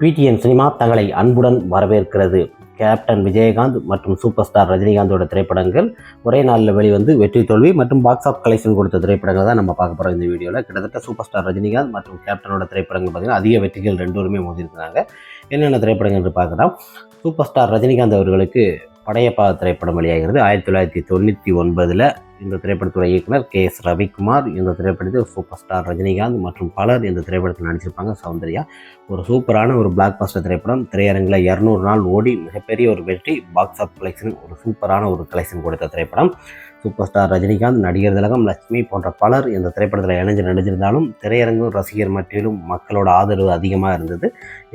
PTN cinema தங்களை அன்புடன் வரவேற்கிறது. கேப்டன் விஜயகாந்த் மற்றும் சூப்பர் ஸ்டார் ரஜினிகாந்தோட திரைப்படங்கள் ஒரே நாளில் வெளிவந்து வெற்றி தோல்வி மற்றும் பாக்ஸ் ஆஃப் கலெக்ஷன் கொடுத்த திரைப்படங்கள் தான் நம்ம பார்க்க போகிறோம் இந்த வீடியோவில் கிட்டத்தட்ட சூப்பர் ஸ்டார் ரஜினிகாந்த் மற்றும் கேப்டனோட திரைப்படங்கள் பார்த்தீங்கன்னா அதிக வெற்றிகள் ரெண்டுமே மோதிருக்கிறாங்க என்னென்ன திரைப்படங்கள் என்று பார்க்கலாம். சூப்பர் ஸ்டார் ரஜினிகாந்த் அவர்களுக்கு படையப்பா திரைப்படம் வெளியாகிறது. ஆயிரத்தி தொள்ளாயிரத்தி தொண்ணூற்றி ஒன்பதில் இந்த திரைப்படத்துடைய இயக்குனர் கே எஸ் ரவிக்குமார் இந்த திரைப்படத்தில் சூப்பர் ஸ்டார் ரஜினிகாந்த் மற்றும் பலர் இந்த திரைப்படத்தில் நடிச்சிருப்பாங்க. சௌந்தர்யா ஒரு சூப்பரான ஒரு பிளாக் பாஸ்டர் திரைப்படம். திரையரங்கில் இரநூறு நாள் ஓடி மிகப்பெரிய ஒரு வெற்றி பாக்ஸ் ஆஃப் கலெக்ஷன் ஒரு சூப்பரான ஒரு கலெக்ஷன் கொடுத்த திரைப்படம். சூப்பர் ஸ்டார் ரஜினிகாந்த் நடிகர் திலகம் லட்சுமி போன்ற பலர் இந்த திரைப்படத்தில் இணைஞ்சு நடிச்சிருந்தாலும் திரையரங்கும் ரசிகர் மத்தியிலும் மக்களோட ஆதரவு அதிகமாக இருந்தது.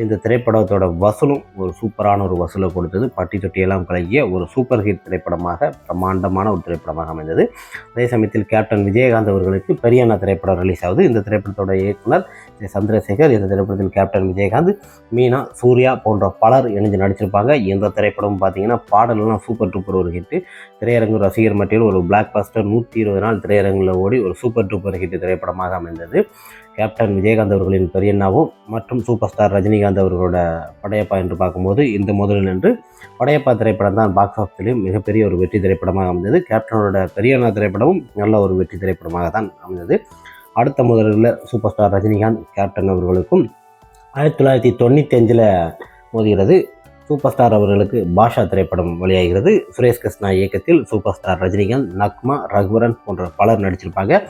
இந்த திரைப்படத்தோட வசூலும் ஒரு சூப்பரான ஒரு வசூலை கொடுத்தது. பட்டி தொட்டியெல்லாம் கலங்கிய ஒரு சூப்பர் ஹிட் திரைப்படமாக பிரம்மாண்டமான ஒரு திரைப்படமாக அமைந்தது. அதே சமயத்தில் கேப்டன் விஜயகாந்த் அவர்களுக்கு பெரியண்ணா திரைப்படம் ரிலீஸ் ஆகுது. இந்த திரைப்படத்தோட இயக்குனர் சந்திரசேகர் இந்த திரைப்படத்தில் கேப்டன் விஜயகாந்த் மீனா சூர்யா போன்ற பலர் இணைஞ்சு நடிச்சிருப்பாங்க. இந்த திரைப்படம் பார்த்தீங்கன்னா பாடலெல்லாம் சூப்பர் டூப்பர் ஒரு ஹிட்டு திரையரங்கு ரசிகர் மத்தியில் ஒரு பிளாக் பாஸ்டர் நூற்றி இருபது நாள் திரையரங்கில் ஓடி ஒரு சூப்பர் டூப்பர் ஹிட் திரைப்படமாக அமைந்தது. கேப்டன் விஜயகாந்த் அவர்களின் பெரியண்ணாவும் மற்றும் சூப்பர் ஸ்டார் ரஜினிகாந்த் அவர்களோட படையப்பா என்று பார்க்கும்போது இந்த முதலில் என்று படையப்பா திரைப்படம் தான் பாக்ஸ் ஆஃபீஸிலும் மிகப்பெரிய ஒரு வெற்றி திரைப்படமாக அமைந்தது. கேப்டனோட பெரியண்ணா திரைப்படமும் நல்ல ஒரு வெற்றி திரைப்படமாக தான் அமைந்தது. அடுத்த முதலில் சூப்பர் ஸ்டார் ரஜினிகாந்த் கேப்டன் அவர்களுக்கும் ஆயிரத்தி தொள்ளாயிரத்தி தொண்ணூற்றி அஞ்சில் மோதுகிறது. சூப்பர் ஸ்டார் அவர்களுக்கு பாஷா திரைப்படம் வெளியாகிறது. சுரேஷ் கிருஷ்ணா இயக்கத்தில் சூப்பர் ஸ்டார் ரஜினிகாந்த் நக்மா ரகுவரன் போன்ற பலர் நடிச்சிருப்பாங்க.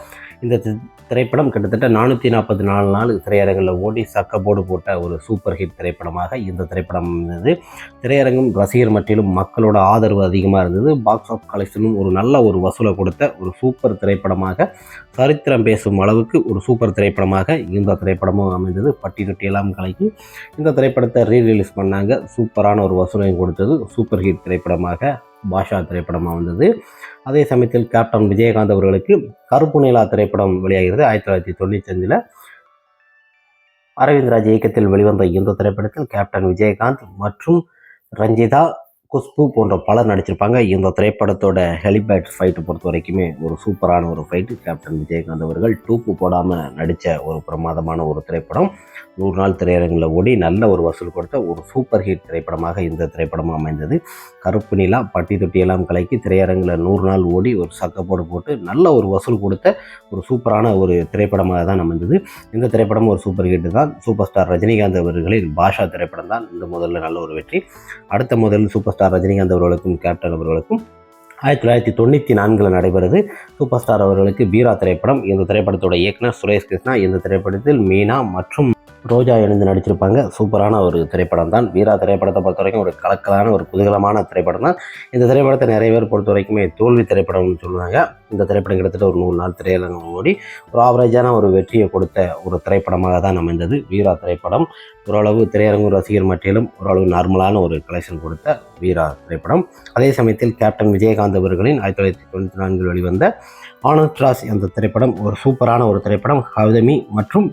இந்த தி- திரைப்படம் கிட்டத்தட்ட நானூற்றி நாற்பத்தி நாலு நாள் திரையரங்கில் ஓடி சக்கப்போடு போட்ட ஒரு சூப்பர் ஹிட் திரைப்படமாக இந்த திரைப்படம் இருந்தது. திரையரங்கும் ரசிகர் மட்டிலும் மக்களோட ஆதரவு அதிகமாக இருந்தது. பாக்ஸ் ஆஃப் கலெக்ஷனும் ஒரு நல்ல ஒரு வசூலை கொடுத்த ஒரு சூப்பர் திரைப்படமாக சரித்திரம் பேசும் அளவுக்கு ஒரு சூப்பர் திரைப்படமாக இந்த திரைப்படமும் அமைந்தது. பட்டி தொட்டியெல்லாம் கலக்கி இந்த திரைப்படத்தை ரீ ரிலீஸ் பண்ணாங்க சூப்பரான ஒரு வசூலையும் கொடுத்தது. சூப்பர் ஹிட் திரைப்படமாக பாஷா திரைப்படமாக வந்தது. அதே சமயத்தில் கேப்டன் விஜயகாந்த் அவர்களுக்கு கருப்பு நிலா திரைப்படம் வெளியாகிறது ஆயிரத்தி தொள்ளாயிரத்தி தொண்ணூற்றி அஞ்சில் அரவிந்த் ராஜ் இயக்கத்தில் வெளிவந்த இந்த திரைப்படத்தில் கேப்டன் விஜயகாந்த் மற்றும் ரஞ்சிதா குஷ்பு போன்ற பலர் நடிச்சிருப்பாங்க. இந்த திரைப்படத்தோட ஹெலிபேட் ஃபைட்டை பொறுத்த வரைக்குமே ஒரு சூப்பரான ஒரு ஃபைட்டு கேப்டன் விஜயகாந்த் அவர்கள் டூப்பு போடாமல் நடித்த ஒரு பிரமாதமான ஒரு திரைப்படம். நூறு நாள் திரையரங்கில் ஓடி நல்ல ஒரு வசூல் கொடுத்த ஒரு சூப்பர் ஹிட் திரைப்படமாக இந்த திரைப்படம் அமைந்தது. கருப்பு நிலா பட்டி தொட்டியெல்லாம் கலக்கி திரையரங்கில் நூறு நாள் ஓடி ஒரு சக்கப்போடு போட்டு நல்ல ஒரு வசூல் கொடுத்த ஒரு சூப்பரான ஒரு திரைப்படமாக தான் அமைந்தது. இந்த திரைப்படம் ஒரு சூப்பர் ஹிட் தான். சூப்பர் ஸ்டார் ரஜினிகாந்த் அவர்களின் பாஷா திரைப்படம் தான். இந்த முதல்ல நல்ல ஒரு வெற்றி. அடுத்த முதல் சூப்பர் ஸ்டார் ரஜினிகாந்த் அவர்களுக்கும் கேப்டன் அவர்களுக்கும் ஆயிரத்தி தொள்ளாயிரத்தி தொண்ணூற்றி நான்கில் நடைபெறுது. சூப்பர் ஸ்டார் அவர்களுக்கு பீரா திரைப்படம். இந்த திரைப்படத்தோட இயக்குனர் சுரேஷ் கிருஷ்ணா. இந்த திரைப்படத்தில் மீனா மற்றும் ரோஜா இணைந்து நடிச்சிருப்பாங்க. சூப்பரான ஒரு திரைப்படம் தான் வீரா திரைப்படத்தை பொறுத்த வரைக்கும் ஒரு கலக்கலான ஒரு குதூகலமான திரைப்படம் தான். இந்த திரைப்படத்தை நிறைய பேர் பொறுத்த வரைக்குமே தோல்வி திரைப்படம்னு சொல்லுவாங்க. இந்த திரைப்படம் கிட்டத்தட்ட ஒரு நூறு நாள் திரையரங்கம் ஓடி ஒரு ஆவரேஜான ஒரு வெற்றியை கொடுத்த ஒரு திரைப்படமாக தான் அமைந்தது வீரா திரைப்படம். ஓரளவு திரையரங்கு ரசிகர் மட்டிலும் ஓரளவு நார்மலான ஒரு கலெக்ஷன் கொடுத்த வீரா திரைப்படம். அதே சமயத்தில் கேப்டன் விஜயகாந்த் அவர்களின் ஆயிரத்தி தொள்ளாயிரத்தி தொண்ணூற்றி நான்கில் வெளிவந்த ஆனந்த் ராஸ் என்ற திரைப்படம் ஒரு சூப்பரான ஒரு திரைப்படம். கவிதமி மற்றும்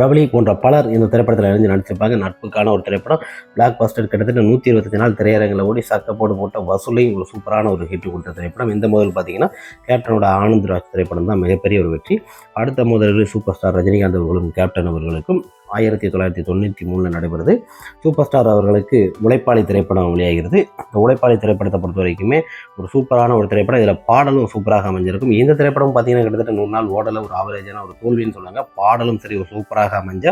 ரவளி போன்ற பலர் இந்த திரைப்படத்தில் இணைஞ்சு நடிச்சிருப்பாங்க. நட்புக்கான ஒரு திரைப்படம். பிளாக் பஸ்டர் கிட்டத்தட்ட நூற்றி இருபத்தஞ்சு நாள் திரையரங்கில் ஓடி சக்கப்போடு போட்ட வசூலையும் ஒரு சூப்பரான ஒரு ஹிட் கொடுத்த திரைப்படம். இந்த முதல் பார்த்தீங்கன்னா கேப்டனோட ஆனந்த் ராஜ் திரைப்படம் தான் மிகப்பெரிய ஒரு வெற்றி. அடுத்த முதலில் சூப்பர் ஸ்டார் ரஜினிகாந்த் அவர்களும் கேப்டன் அவர்களுக்கும் ஆயிரத்தி தொள்ளாயிரத்தி தொண்ணூற்றி மூணில் நடைபெறுது. சூப்பர் ஸ்டார் அவர்களுக்கு உழைப்பாளி திரைப்படம் வெளியாகிறது. இந்த உழைப்பாளி திரைப்படத்தை பொறுத்த வரைக்குமே ஒரு சூப்பரான ஒரு திரைப்படம். இதில் பாடலும் சூப்பராக அமைஞ்சிருக்கும். இந்த திரைப்படம் பார்த்தீங்கன்னா கிட்டத்தட்ட நூறு நாள் ஓடல ஒரு ஆவரேஜான ஒரு தோல்வின்னு சொன்னாங்க பாடலும் சரி ஒரு சூப்பராக அமைஞ்ச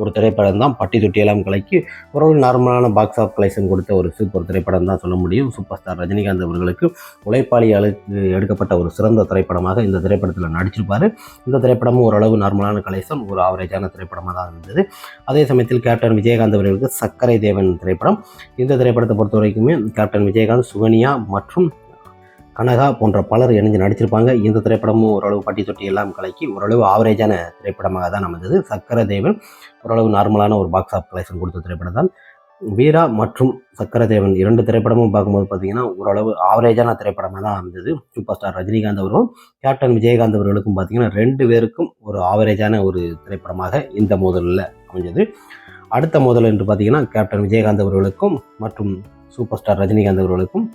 ஒரு திரைப்படம் தான். பட்டி தொட்டியெல்லாம் கலக்கி ஒரு நார்மலான பாக்ஸ் ஆஃப் கலெக்ஷன் கொடுத்த ஒரு சூப்பர் திரைப்படம் தான் சொல்ல முடியும். சூப்பர் ஸ்டார் ரஜினிகாந்த் அவர்களுக்கு உழைப்பாளியாளுக்கு எடுக்கப்பட்ட ஒரு சிறந்த திரைப்படமாக இந்த திரைப்படத்தில் நடிச்சிருப்பார். இந்த திரைப்படமும் ஓரளவு நார்மலான கலெக்ஷன் ஒரு ஆவரேஜான திரைப்படமாக தான் இருந்தது. அதே சமயத்தில் கேப்டன் விஜயகாந்த் அவர்களுக்கு சக்கரை தேவன் திரைப்படம். இந்த திரைப்படத்தை பொறுத்த வரைக்குமே கேப்டன் விஜயகாந்த் சுகன்யா மற்றும் கனகா போன்ற பலர் இணைஞ்சு நடிச்சிருப்பாங்க. இந்த திரைப்படமும் ஓரளவு பட்டி தொட்டி எல்லாம் கலக்கி ஓரளவு ஆவரேஜான திரைப்படமாக தான் அமைந்தது. சக்கர தேவன் ஓரளவு நார்மலான ஒரு பாக்ஸ் ஆஃப் கலெக்ஷன் கொடுத்த திரைப்படம் தான் வீரா மற்றும் சக்கரதேவன் இரண்டு திரைப்படமும் பார்க்கும்போது பார்த்தீங்கன்னா ஓரளவு ஆவரேஜான திரைப்படமாக தான் இருந்தது சூப்பர் ஸ்டார் ரஜினிகாந்த் அவர்களும் கேப்டன் விஜயகாந்த் அவர்களுக்கும் பார்த்தீங்கன்னா ரெண்டு பேருக்கும் ஒரு ஆவரேஜான ஒரு திரைப்படமாக இந்த மோதலில் அமைஞ்சது. அடுத்த மோதல் என்று பார்த்தீங்கன்னா கேப்டன் விஜயகாந்த் அவர்களுக்கும் மற்றும் சூப்பர் ஸ்டார் ரஜினிகாந்த் அவர்களுக்கும்.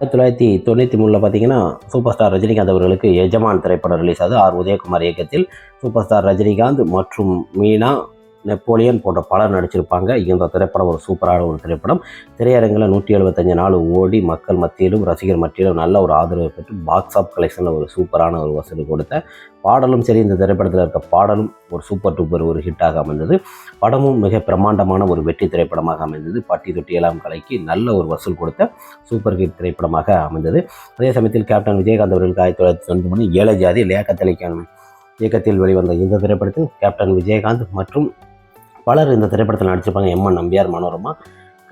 ஆயிரத்தி தொள்ளாயிரத்தி தொண்ணூற்றி மூணில் பார்த்தீங்கன்னா சூப்பர் ஸ்டார் ரஜினிகாந்த் அவர்களுக்கு எஜமான் திரைப்படம் ரிலீஸ் ஆகுது. ஆர். உதயகுமார் இயக்கத்தில் சூப்பர் ஸ்டார் ரஜினிகாந்த் மற்றும் மீனா நெப்போலியன் போன்ற பலர் நடிச்சிருப்பாங்க. இந்த திரைப்படம் ஒரு சூப்பரான ஒரு திரைப்படம். திரையரங்கில் நூற்றி எழுபத்தஞ்சு நாள் ஓடி மக்கள் மத்தியிலும் ரசிகர் மத்தியிலும் நல்ல ஒரு ஆதரவு பெற்று பாக்ஸ் ஆஃப் கலெக்ஷனில் ஒரு சூப்பரான ஒரு வசூல் கொடுத்த பாடலும் சரி இந்த திரைப்படத்தில் இருக்க பாடலும் ஒரு சூப்பர் டூப்பர் ஒரு ஹிட்டாக அமைந்தது. படமும் மிக பிரம்மாண்டமான ஒரு வெற்றி திரைப்படமாக அமைந்தது. பட்டி தொட்டி எல்லாம் கலைக்கு நல்ல ஒரு வசூல் கொடுத்த சூப்பர் ஹிட் திரைப்படமாக அமைந்தது. அதே சமயத்தில் கேப்டன் விஜயகாந்த் அவர்களுக்கு ஆயிரத்தி தொள்ளாயிரத்தி தொண்ணூற்றி மூணு ஏழை ஜாதி லேக்கத்தலிக்கான இயக்கத்தில் வெளிவந்த இந்த திரைப்படத்தில் கேப்டன் விஜயகாந்த் மற்றும் பலர் இந்த திரைப்படத்தில் நடிச்சிருப்பாங்க. எம்என் நம்பியார் மனோரமா.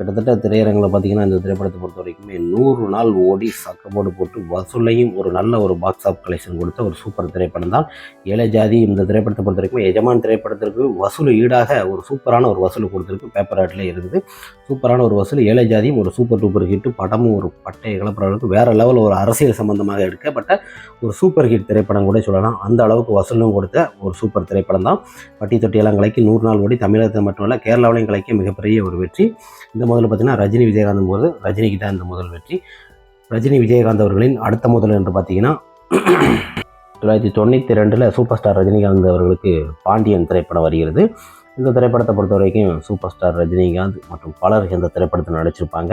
கிட்டத்தட்ட திரையரங்கில் பார்த்தீங்கன்னா இந்த திரைப்படத்தை பொறுத்த வரைக்குமே நூறு நாள் ஓடி சக்கப்போடு போட்டு வசூலையும் ஒரு நல்ல ஒரு பாக்ஸ் ஆஃப் கலெக்ஷன் கொடுத்த ஒரு சூப்பர் திரைப்படம் தான். ஏழை ஜாதி இந்த திரைப்படத்தை பொறுத்த வரைக்கும் எஜமான் திரைப்படத்திற்கு வசூல் ஈடாக ஒரு சூப்பரான ஒரு வசூல் கொடுத்துருக்கு. பேப்பர் ஆட்டில் இருக்குது. சூப்பரான ஒரு வசூல் ஏழை ஜாதியும் ஒரு சூப்பர் டூப்பர் ஹிட் படமும் ஒரு பட்டையை கிளப்புறவர்களுக்கு வேறு லெவல் ஒரு அரசியல் சம்பந்தமாக எடுக்கப்பட்ட ஒரு சூப்பர் ஹிட் திரைப்படம் கூட சொல்லலாம். அந்த அளவுக்கு வசூலும் கொடுத்த ஒரு சூப்பர் திரைப்படம் தான். பட்டி தொட்டியெல்லாம் கலைக்கு நூறு நாள் ஓடி தமிழகத்தை மட்டுமல்ல கேரளாவிலையும் கலைக்கு மிகப்பெரிய ஒரு வெற்றி. இந்த முதல்ல பார்த்தீங்கன்னா ரஜினி விஜயகாந்த் போது ரஜினிக்கு தான் இந்த முதல் வெற்றி. ரஜினி விஜயகாந்த் அவர்களின் அடுத்த முதல் என்று பார்த்தீங்கன்னா தொள்ளாயிரத்தி தொண்ணூற்றி ரெண்டில் சூப்பர் ஸ்டார் ரஜினிகாந்த் அவர்களுக்கு பாண்டியன் திரைப்படம் வருகிறது. இந்த திரைப்படத்தை பொறுத்த வரைக்கும் சூப்பர் ஸ்டார் ரஜினிகாந்த் மற்றும் பலர் இந்த திரைப்படத்தில் நடிச்சிருப்பாங்க.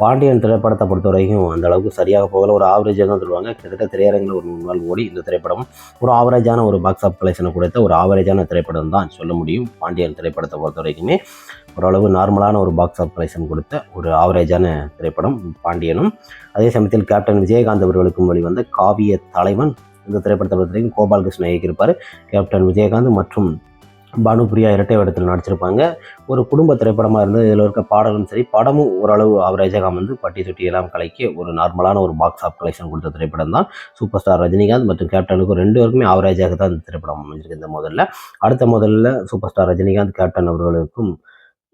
பாண்டியன் திரைப்படத்தை பொறுத்த வரைக்கும் அந்த அளவுக்கு சரியாக போகல. ஒரு ஆவரேஜாக தான் சொல்லுவாங்க. கிட்டத்தட்ட திரையரங்கில் ஒரு மூணு நாள் ஓடி இந்த திரைப்படம் ஒரு ஆவரேஜான ஒரு பாக்ஸ் ஆஃப் கலெக்ஷனை கொடுத்த ஒரு ஆவரேஜான திரைப்படம் தான் சொல்ல முடியும். பாண்டியன் திரைப்படத்தை பொறுத்த வரைக்குமே ஓரளவு நார்மலான ஒரு பாக்ஸ் ஆஃப் கலெக்ஷன் கொடுத்த ஒரு ஆவரேஜான திரைப்படம் பாண்டியனும். அதே சமயத்தில் கேப்டன் விஜயகாந்த் அவர்களுக்கும் வெளிவந்த காவிய தலைவன் இந்த திரைப்படத்தை பொறுத்த வரைக்கும் கோபாலகிருஷ்ணன் இயக்கியிருப்பார். கேப்டன் விஜயகாந்த் மற்றும் பானுப்ரியா இரட்டை வேடத்தில் நடிச்சிருப்பாங்க. ஒரு குடும்ப திரைப்படமாக இருந்தது. இதில் இருக்க பாடலும் சரி படமும் ஓரளவு ஆவரேஜாக வந்து பட்டி தொட்டி எல்லாம் கலைக்கு ஒரு நார்மலான ஒரு பாக்ஸ் ஆஃப் கலெக்ஷன் கொடுத்த திரைப்படம் தான் சூப்பர் ஸ்டார் ரஜினிகாந்த் மற்றும் கேப்டனுக்கும் ரெண்டு பேருக்குமே ஆவரேஜாக தான் இந்த திரைப்படம் அமைஞ்சிருக்கு இந்த முதல்ல. அடுத்த முதல்ல சூப்பர் ஸ்டார் ரஜினிகாந்த் கேப்டன் அவர்களுக்கும்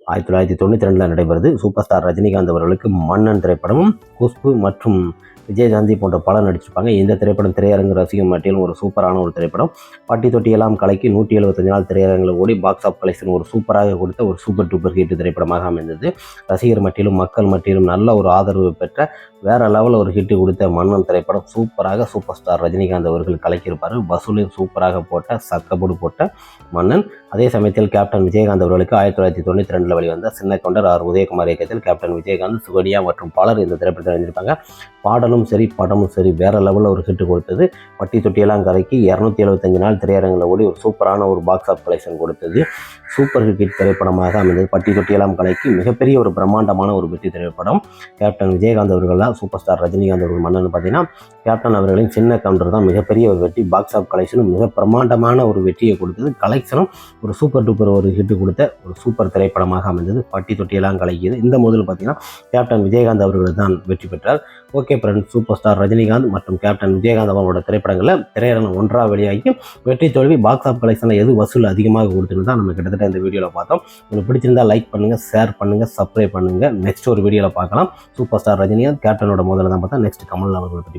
ஆயிரத்தி தொள்ளாயிரத்தி தொண்ணூற்றி ரெண்டில் நடைபெறுது. சூப்பர் ஸ்டார் ரஜினிகாந்த் அவர்களுக்கு மன்னன் திரைப்படமும் குஷ்பு மற்றும் விஜயகாந்தி போன்ற பலர் நடிச்சிருப்பாங்க. இந்த திரைப்படம் திரையரங்கு ரசிகம் மட்டிலும் ஒரு சூப்பரான ஒரு திரைப்படம். பட்டி தொட்டி எல்லாம் கலைக்கு நூற்றி எழுபத்தஞ்சு நாள் திரையரங்கில் ஓடி பாக்ஸ் ஆஃப் கலெக்ஷன் ஒரு சூப்பராக கொடுத்த ஒரு சூப்பர் டூப்பர் ஹிட் திரைப்படமாக அமைந்தது. ரசிகர் மட்டிலும் மக்கள் மட்டிலும் நல்ல ஒரு ஆதரவு பெற்ற வேற லெவலில் ஒரு ஹிட் கொடுத்த மன்னன் திரைப்படம் சூப்பராக சூப்பர் ஸ்டார் ரஜினிகாந்த் அவர்கள் கலக்கியிருப்பார். வசூலையும் சூப்பராக போட்ட சக்கபுடு போட்ட மன்னன். அதே சமயத்தில் கேப்டன் விஜயகாந்த் அவர்களுக்கு ஆயிரத்தி தொள்ளாயிரத்தி தொண்ணூற்றி ரெண்டில் வெளிவந்த சின்ன கொண்டர் ஆர் உதயகுமார் இயக்கத்தில் கேப்டன் விஜயகாந்த் சுகன்யா மற்றும் பலர் இந்த திரைப்படத்தில் நடிச்சிருப்பாங்க பாடலும் சரி படமும் சரி வேற லெவலில் ஒரு ஹிட் கொடுத்தது. பட்டி தொட்டியெல்லாம் கரைக்கு இரநூத்தி எழுபத்தஞ்சு நாள் திரையரங்கில் ஓடி ஒரு சூப்பரான ஒரு பாக்ஸ் ஆஃப் கலெக்ஷன் கொடுத்தது. சூப்பர் ஹிட் திரைப்படமாக அமைந்தது. பட்டி தொட்டியெல்லாம் கலைக்கு மிகப்பெரிய ஒரு பிரம்மாண்டமான ஒரு வெற்றி திரைப்படம். கேப்டன் விஜயகாந்த் அவர்கள் தான் சூப்பர் ஸ்டார் ரஜினிகாந்த் அவர்கள் மன்னன் பார்த்தீங்கன்னா கேப்டன் அவர்களின் சின்ன கவுண்டர் தான் மிகப்பெரிய ஒரு வெற்றி. பாக்ஸ் ஆஃப் கலெக்ஷனும் மிக பிரம்மாண்டமான ஒரு வெற்றியை கொடுத்தது. கலெக்ஷனும் ஒரு சூப்பர் டூப்பர் ஒரு ஹிட் கொடுத்த ஒரு சூப்பர் திரைப்படமாக அமைந்தது. பட்டி தொட்டியெல்லாம் கலைக்கியது. இந்த முதல் பார்த்தீங்கன்னா கேப்டன் விஜயகாந்த் அவர்கள் தான் வெற்றி வெற்றி பெற்றார். Okay friends super star Rajinikanth மற்றும் கேப்டன் விஜயகாந்த் அவரோட திரைப்படங்களில் திரையரங்கம் ஒன்றாக வெளியாகி வெற்றி தோல்வி பாக்ஸ் ஆஃப் கலெக்ஷனில் எது வசூல் அதிகமாக கொடுத்துன்னு தான் நம்ம கிட்டத்தட்ட இந்த வீடியோவில் பார்த்தோம். உங்களுக்கு பிடிச்சிருந்தா லைக் பண்ணுங்கள் ஷேர் பண்ணுங்கள் சப்ஸ்கிரைப் பண்ணுங்கள் நெக்ஸ்ட் ஒரு வீடியோவில் பார்க்கலாம். சூப்பர் ஸ்டார் ரஜினிகாந்த் கேப்டனோட முதல்ல தான் பார்த்தா நெக்ஸ்ட் கமல் அவர்களை பற்றி